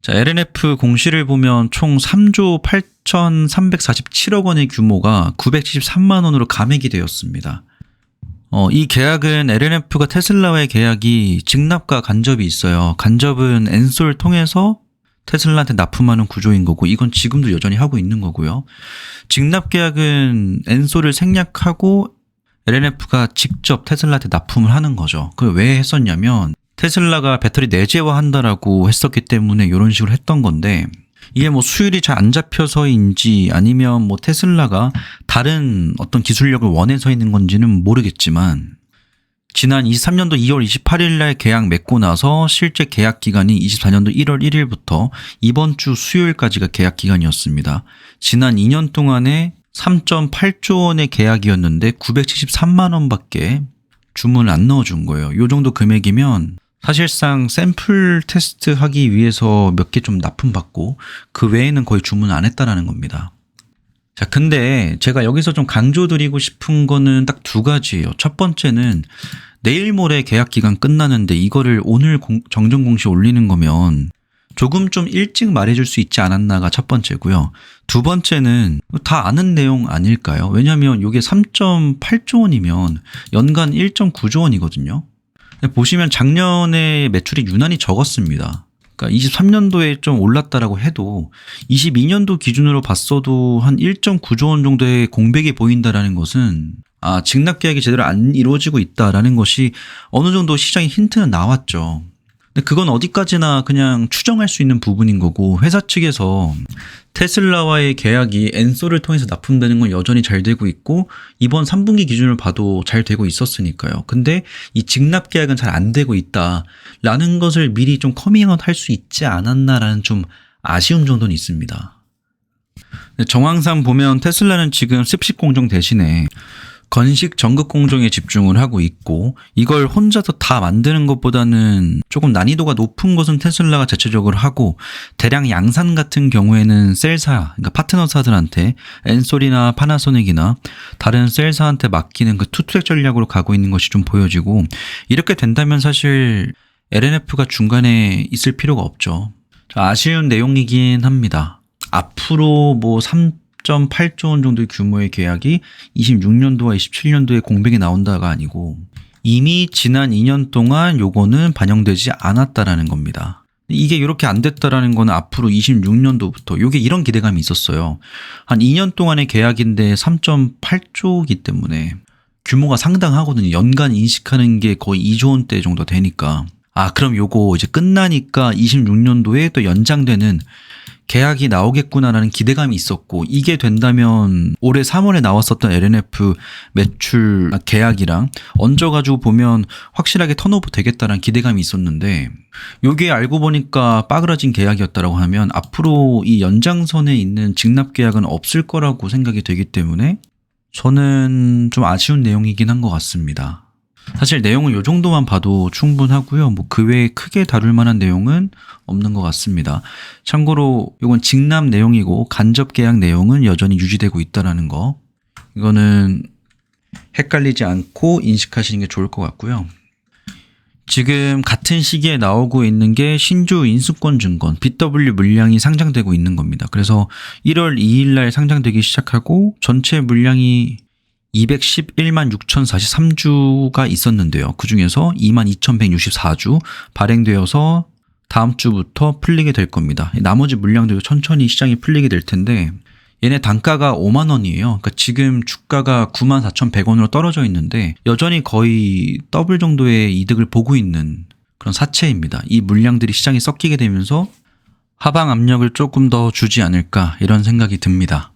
자, LNF 공시를 보면 총 3조 8,347억 원의 규모가 973만 원으로 감액이 되었습니다. 어, 이 계약은 LNF가 테슬라와의 계약이 직납과 간접이 있어요. 간접은 엔솔 통해서 테슬라한테 납품하는 구조인 거고 이건 지금도 여전히 하고 있는 거고요. 직납 계약은 엔솔을 생략하고 LNF가 직접 테슬라한테 납품을 하는 거죠. 그걸 왜 했었냐면 테슬라가 배터리 내재화한다라고 했었기 때문에 이런 식으로 했던 건데 이게 뭐 수율이 잘 안 잡혀서인지 아니면 뭐 테슬라가 다른 어떤 기술력을 원해서 있는 건지는 모르겠지만 지난 23년도 2월 28일 날 계약 맺고 나서 실제 계약 기간이 24년도 1월 1일부터 이번 주 수요일까지가 계약 기간이었습니다. 지난 2년 동안에 3.8조 원의 계약이었는데 973만 원밖에 주문을 안 넣어준 거예요. 요 정도 금액이면 사실상 샘플 테스트 하기 위해서 몇 개 좀 납품받고 그 외에는 거의 주문 안 했다라는 겁니다. 자, 근데 제가 여기서 좀 강조드리고 싶은 거는 딱 두 가지예요. 첫 번째는 내일 모레 계약 기간 끝나는데 이거를 오늘 공- 정정 공시 올리는 거면 조금 좀 일찍 말해줄 수 있지 않았나가 첫 번째고요. 두 번째는 다 아는 내용 아닐까요? 왜냐하면 이게 3.8조 원이면 연간 1.9조 원이거든요. 보시면 작년에 매출이 유난히 적었습니다. 그러니까 23년도에 좀 올랐다라고 해도 22년도 기준으로 봤어도 한 1.9조 원 정도의 공백이 보인다라는 것은 아, 직납 계약이 제대로 안 이루어지고 있다라는 것이 어느 정도 시장의 힌트는 나왔죠. 그건 어디까지나 그냥 추정할 수 있는 부분인 거고 회사 측에서 테슬라와의 계약이 엔솔을 통해서 납품되는 건 여전히 잘 되고 있고 이번 3분기 기준을 봐도 잘 되고 있었으니까요. 근데 이 직납 계약은 잘 안 되고 있다라는 것을 미리 좀 커밍아웃 할 수 있지 않았나라는 좀 아쉬움 정도는 있습니다. 정황상 보면 테슬라는 지금 습식 공정 대신에 건식 전극 공정에 집중을 하고 있고 이걸 혼자서 다 만드는 것보다는 조금 난이도가 높은 것은 테슬라가 자체적으로 하고 대량 양산 같은 경우에는 셀사 그러니까 파트너사들한테 엔솔이나 파나소닉이나 다른 셀사한테 맡기는 그 투트랙 전략으로 가고 있는 것이 좀 보여지고 이렇게 된다면 사실 LNF가 중간에 있을 필요가 없죠. 자, 아쉬운 내용이긴 합니다. 앞으로 뭐 3.8조 원 정도의 규모의 계약이 26년도와 27년도에 공백이 나온다가 아니고 이미 지난 2년 동안 요거는 반영되지 않았다라는 겁니다. 이게 이렇게 안 됐다라는 거는 앞으로 26년도부터 요게 이런 기대감이 있었어요. 한 2년 동안의 계약인데 3.8조이기 때문에 규모가 상당하거든요. 연간 인식하는 게 거의 2조 원대 정도 되니까. 아, 그럼 요거 이제 끝나니까 26년도에 또 연장되는 계약이 나오겠구나라는 기대감이 있었고 이게 된다면 올해 3월에 나왔었던 LNF 매출 계약이랑 얹어가지고 보면 확실하게 턴오버 되겠다라는 기대감이 있었는데 요게 알고 보니까 빠그라진 계약이었다라고 하면 앞으로 이 연장선에 있는 직납 계약은 없을 거라고 생각이 되기 때문에 저는 좀 아쉬운 내용이긴 한 것 같습니다. 사실 내용을 요 정도만 봐도 충분하고요. 뭐 그 외에 크게 다룰 만한 내용은 없는 것 같습니다. 참고로 이건 직납 내용이고 간접 계약 내용은 여전히 유지되고 있다라는 거. 이거는 헷갈리지 않고 인식하시는 게 좋을 것 같고요. 지금 같은 시기에 나오고 있는 게 신주 인수권 증권 BW 물량이 상장되고 있는 겁니다. 그래서 1월 2일 날 상장되기 시작하고 전체 물량이 211만 6,043주가 있었는데요. 그 중에서 2만 2,164주 발행되어서 다음 주부터 풀리게 될 겁니다. 나머지 물량들도 천천히 시장이 풀리게 될 텐데 얘네 단가가 5만 원이에요. 그러니까 지금 주가가 9만 4,100원으로 떨어져 있는데 여전히 거의 더블 정도의 이득을 보고 있는 그런 사채입니다. 이 물량들이 시장에 섞이게 되면서 하방 압력을 조금 더 주지 않을까 이런 생각이 듭니다.